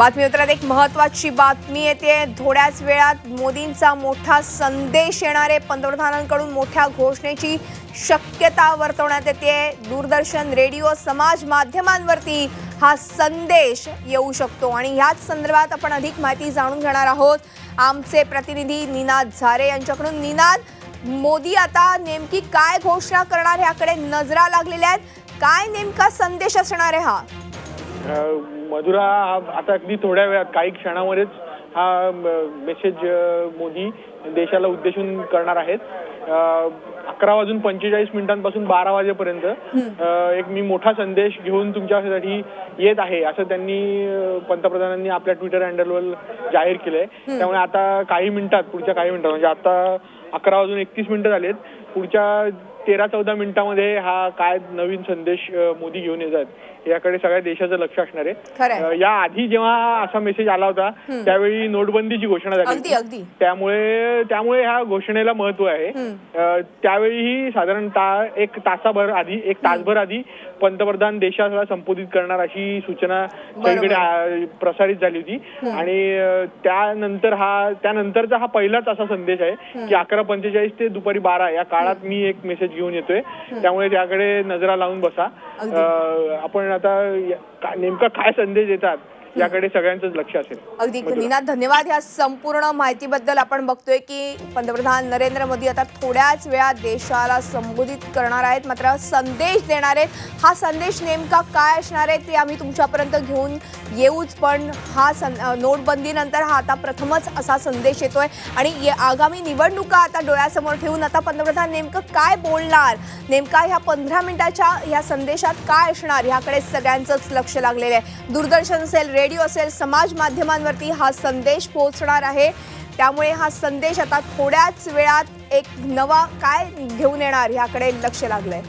बातमीपत्रात एक महत्वाची बातमी येते. थोड्याच वेळात मोदींचा मोठा संदेश येणारे पंतप्रधानांकडून मोठ्या घोषणेची शक्यता वर्तवण्यात येते. दूरदर्शन रेडिओ समाज माध्यमांवरती हा संदेश येऊ शकतो आणि ह्याच संदर्भात आपण अधिक माहिती जाणून घेणार आहोत. आमचे प्रतिनिधी निनाद झारे यांच्याकडून. निनाद मोदी आता नेमकी काय घोषणा करणार ह्याकडे नजरा लागलेल्या आहेत. काय नेमका संदेश असणार आहे हा? मधुरा आता अगदी थोड्या वेळात काही क्षणामध्येच हा मेसेज मोदी देशाला उद्देशून करणार आहेत. अकरा वाजून पंचेचाळीस मिनिटांपासून बारा वाजेपर्यंत एक मी मोठा संदेश घेऊन तुमच्यासाठी येत आहे असं त्यांनी पंतप्रधानांनी आपल्या ट्विटर हँडलवर जाहीर केलंय. त्यामुळे आता काही मिनिटात पुढच्या काही मिनिटात म्हणजे आता अकरा वाजून एकतीस मिनिटं झालेत पुढच्या तेरा चौदा मिनिटांमध्ये हा काय नवीन संदेश मोदी घेऊन येत आहेत याकडे सगळ्या देशाचं लक्ष असणार आहे. खरंय. या आधी जेव्हा असा मेसेज आला होता त्यावेळी नोटबंदीची घोषणा झाली अगदी होती. त्यामुळे त्यामुळे ह्या घोषणेला महत्त्व आहे. अ, त्यावेळीही साधारणतः एक तासाभर आधी एक तासभर आधी पंतप्रधान देशाला संबोधित करणार अशी सूचना सगळीकडे आ, प्रसारित झाली होती. आणि अ, त्यानंतर हा त्यानंतरचा हा पहिलाच असा संदेश आहे की अकरा पंचेचाळीस ते दुपारी बारा या काळात मी एक मेसेज घेऊन येतोय. त्यामुळे त्याकडे नजरा लावून बसा. अ, आपण आता या- का- नेमका काय संदेश संदेश देतात. याकडे सगळ्यांचंच लक्ष असेल. अगदी. निनाद धन्यवाद. ह्या संपूर्ण माहितीबद्दल आपण बघतोय की पंतप्रधान नरेंद्र मोदी आता थोड्याच वेळात देशाला संबोधित करणार आहेत. मात्र संदेश देणार आहेत. हा संदेश नेमका काय असणार आहे ते आम्ही तुमच्यापर्यंत घेऊन येऊच पण हा सं नोटबंदीनंतर हा आता प्रथमच असा संदेश येतोय. आणि ये- आगामी निवडणुका आता डोळ्यासमोर ठेवून आता पंतप्रधान नेमकं काय बोलणार? नेमका ह्या पंधरा मिनिटाच्या ह्या संदेशात काय असणार? ह्याकडे सगळ्यांचंच लक्ष लागलेलं आहे. दूरदर्शन असेल रेडिओ असेल समाज माध्यमांवरती हा संदेश पोहोचणार आहे. त्यामुळे हा संदेश आता थोड्याच वेळात एक नवा काय घेऊन येणार ह्याकडे लक्ष लागलंय.